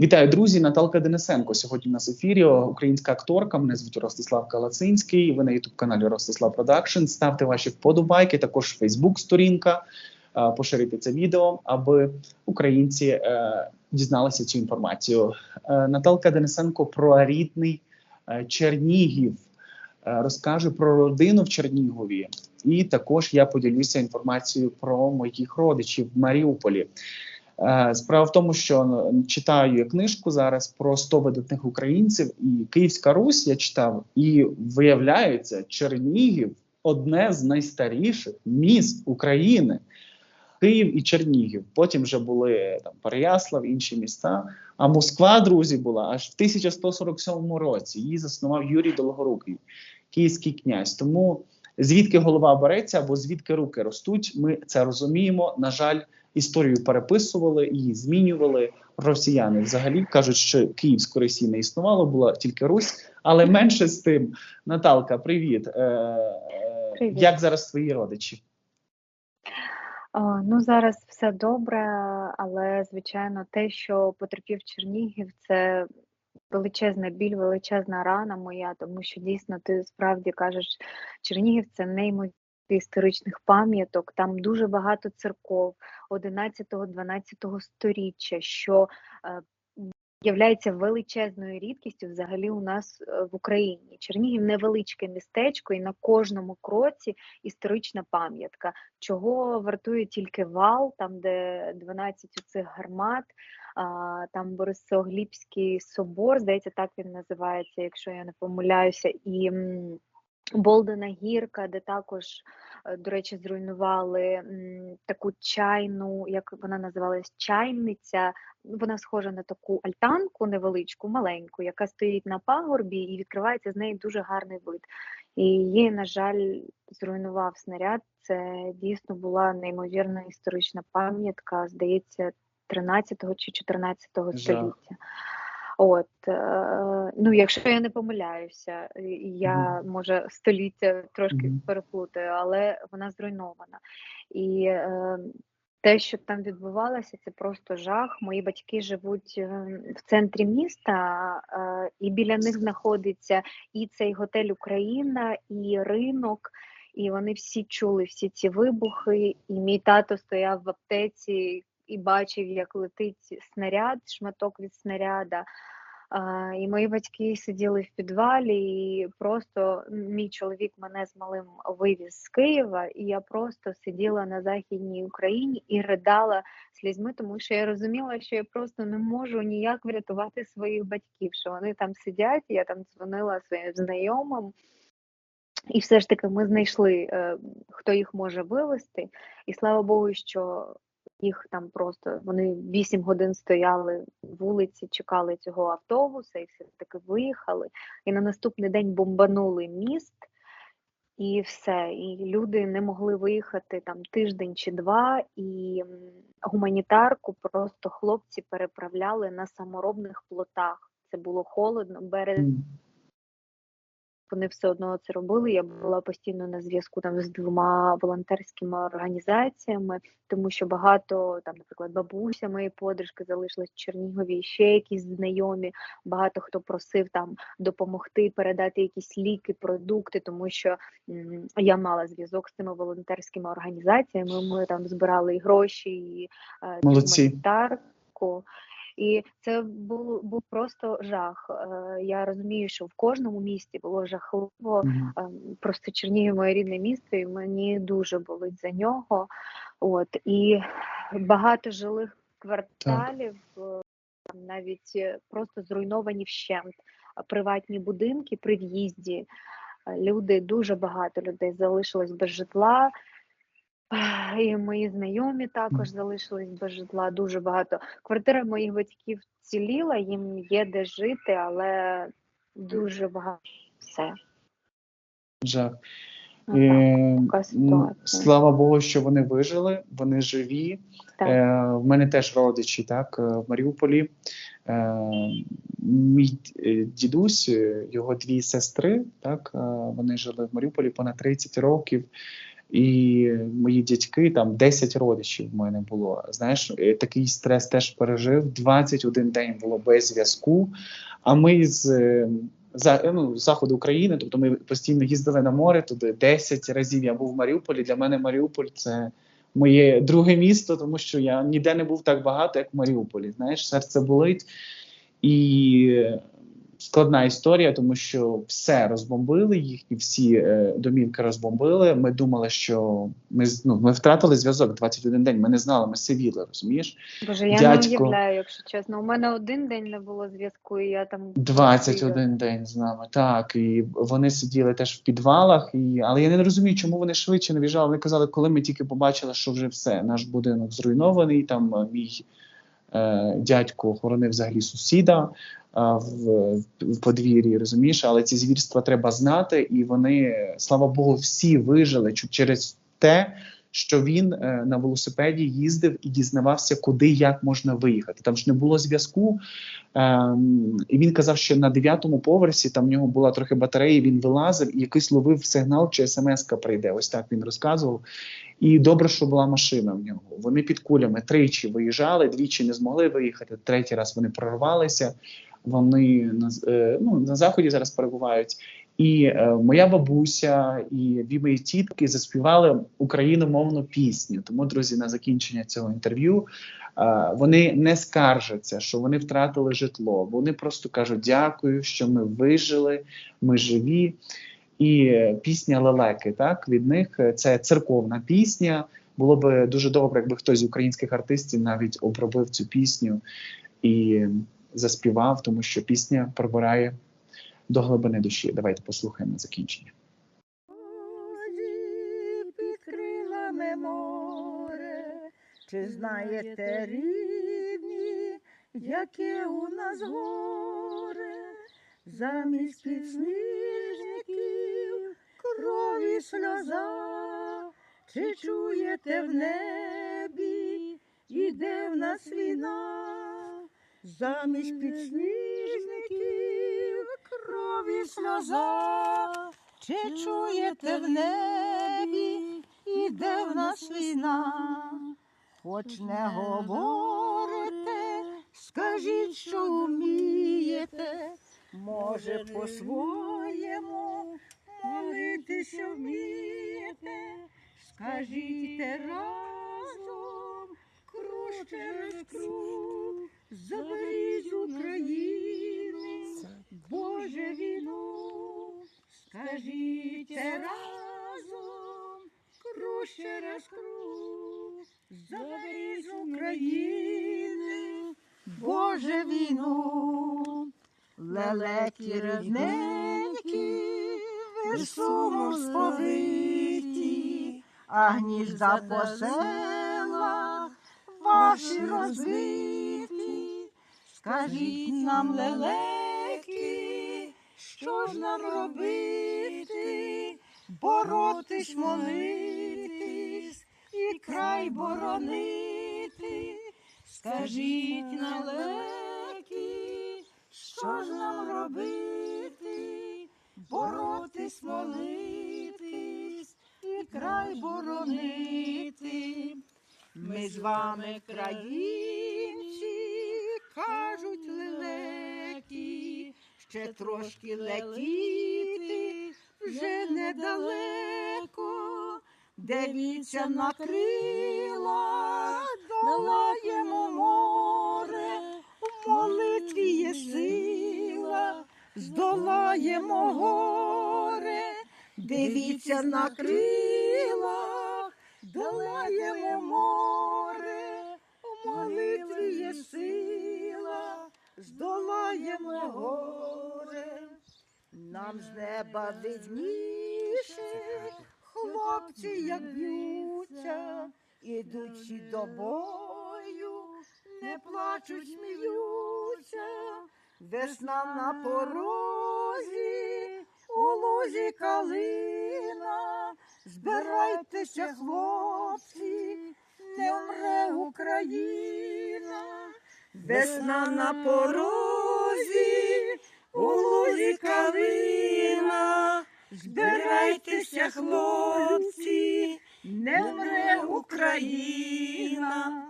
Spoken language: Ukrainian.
Вітаю, друзі! Наталка Денисенко. Сьогодні у нас ефірі українська акторка. Мене звуть Ростислав Калацинський. Ви на ютуб каналі Ростислав Продакшн. Ставте ваші вподобайки. Також Фейсбук сторінка. Е, Поширити це відео, аби українці е, дізналися цю інформацію. Е, Наталка Денисенко про рідний е, Чернігів розкаже про родину в Чернігові, і також я поділюся інформацією про моїх родичів в Маріуполі. Е, Справа в тому, що читаю я книжку зараз про 100 видатних українців, і Київська Русь я читав, і виявляється, Чернігів одне з найстаріших міст України. Київ і Чернігів. Потім вже були там Переяслав, інші міста. А Москва, друзі, була аж в 1147 році. Її заснував Юрій Долгорукий, київський князь. Тому звідки голова береться або звідки руки ростуть, ми це розуміємо. На жаль, історію переписували, її змінювали. Росіяни взагалі кажуть, що Київської Росії не існувало, була тільки Русь, але менше з тим. Наталка, привіт. Е, е, Привіт. Як зараз твої родичі? О, Ну, зараз все добре, але звичайно, те, що потерпів Чернігів, це величезна біль, величезна рана моя, тому що дійсно ти справді кажеш, Чернігів це неймовірно історичних пам'яток, там дуже багато церков 11-12 сторіччя, що е, являється величезною рідкістю взагалі у нас е, в Україні. Чернігів невеличке містечко, і на кожному кроці історична пам'ятка, чого вартує тільки вал, там де 12 цих гармат, там Борисоглібський собор, здається, так він називається, якщо я не помиляюся, і Болдена гірка, де також, е, до речі, зруйнували таку чайну, як вона називалась, чайниця. Вона схожа на таку альтанку невеличку, маленьку, яка стоїть на пагорбі і відкривається з неї дуже гарний вид. І її, на жаль, зруйнував снаряд. Це дійсно була неймовірна історична пам'ятка, здається, 13 чи 14 століття. От, е, ну, якщо я не помиляюся, я може століття трошки переплутаю, але вона зруйнована. І е, те, що там відбувалося, це просто жах. Мої батьки живуть е, в центрі міста, е, і біля них знаходиться і цей готель Україна, і ринок. І вони всі чули всі ці вибухи. І мій тато стояв в аптеці і бачив, як летить снаряд, шматок від снаряда. І мої батьки сиділи в підвалі, і просто мій чоловік мене з малим вивіз з Києва, і я просто сиділа на Західній Україні і ридала слізьми, тому що я розуміла, що я просто не можу ніяк врятувати своїх батьків, що вони там сидять. Я там дзвонила своїм знайомим. І все ж таки ми знайшли, е, хто їх може вивезти. І слава Богу, що їх там просто вони 8 годин стояли вулиці, чекали цього автобуса, і все таки виїхали. І на наступний день бомбанули міст, і все. І люди не могли виїхати там тиждень чи два. І гуманітарку просто хлопці переправляли на саморобних плотах. Це було холодно, берег М. вони все одно це робили. Я була постійно на зв'язку там з двома волонтерськими організаціями, тому що багато там, наприклад, бабуся моєї подружки залишилась в Чернігові, ще якісь знайомі. Багато хто просив там допомогти передати якісь ліки, продукти, тому що м, я мала зв'язок з цими волонтерськими організаціями. Ми там збирали і гроші, і е, Молодці. гуманітарку. І це був був просто жах. Е, Я розумію, що в кожному місті було жахливо. Ем, Просто Чернігів моє рідне місто, і мені дуже болить за нього. От і багато жилих кварталів, е, там навіть е, просто зруйновані вщент. Приватні будинки при в'їзді. Е, Люди дуже багато людей залишилось без житла. І мої знайомі також залишились без житла. Дуже багато. Квартира моїх батьків ціліла, їм є де жити, але дуже багато все. Жах. Ну, Е, так. Слава Богу, що вони вижили, вони живі. Так. Е, в мене теж родичі, так, е, в Маріуполі. Е, мій е, дідусь, е, його дві сестри, так, вони жили в Маріуполі понад 30 років. І мої дядьки, там 10 родичів в мене було. Знаєш, е, такий стрес теж пережив. 21 день було без зв'язку. А ми з е, за ну, заходу України, тобто ми постійно їздили на море туди 10 разів. Я був в Маріуполі. Для мене Маріуполь це моє друге місто, тому що я ніде не був так багато, як в Маріуполі. Знаєш, серце болить. І складна історія, тому що все розбомбили, їхні всі е, домівки розбомбили. Ми думали, що ми ну, ми втратили зв'язок 21 день. Ми не знали, ми сивіли, розумієш? Боже, я Дядько. не уявляю, якщо чесно. У мене один день не було зв'язку, і я там 21 день з нами. Так, і вони сиділи теж в підвалах, і але я не розумію, чому вони швидше не в'їжджали. Вони казали, коли ми тільки побачили, що вже все, наш будинок зруйнований. Там е, мій дядько охоронив взагалі сусіда е, в, в подвір'ї, розумієш, але ці звірства треба знати, і вони, слава Богу, всі вижили через те. Що він е, на велосипеді їздив і дізнавався, куди як можна виїхати. Там ж не було зв'язку, Ем, і він казав, що на дев'ятому поверсі там в нього була трохи батареї, він вилазив і якийсь ловив сигнал, чи смс-ка прийде. Ось так він розказував. І добре, що була машина в нього. Вони під кулями тричі виїжджали, двічі не змогли виїхати. Третій раз вони прорвалися. Вони на, е, ну, на заході зараз перебувають. І е, моя бабуся і дві мої тітки заспівали україномовну пісню. Тому, друзі, на закінчення цього інтерв'ю е, вони не скаржаться, що вони втратили житло. Вони просто кажуть дякую, що ми вижили, ми живі. І пісня лелеки, так від них е, це церковна пісня. Було б дуже добре, якби хтось з українських артистів навіть обробив цю пісню і заспівав, тому що пісня пробирає до глибини душі. Давайте послухаємо закінчення. Чи знаєте, рідні, яке у нас горе, замість підсніжників крові сльоза, чи чуєте в небі, іде в нас війна, замість підсніжників крові сльоза. Чи чуєте в небі, іде в нас війна? Хоч не говорите, скажіть, що вмієте, може по-своєму молитися вмієте, скажіть разом, круг через круг, заберіть Україну, Боже війну. Скажіть разом, круг через круг, заберіть України, Боже війну, лелеки рідненькі, сумом сповиті, а гнізда по селах ваші розбиті. Скажіть нам, лелеки, що ж нам робити, боротись, молитись і край боронити. Скажіть нам, лелеки, що ж нам робити, боротись, молитись і край боронити. Ми з вами країнці, кажуть лелеки, ще трошки летіти вже недалеко, дивіться на крила, долаємо море, в молитві є сила, здолаємо горе, дивіться на крила, долаємо море, у молитві є сила, здолаємо горе. Нам з неба видніше, хлопці, як б'ються, ідучи до бою, не плачуть, сміються, весна на порозі, у лузі калина, збирайтеся, хлопці, не вмре Україна, весна на порозі, у лузі калина, збирайтеся, хлопці, не вмре Україна,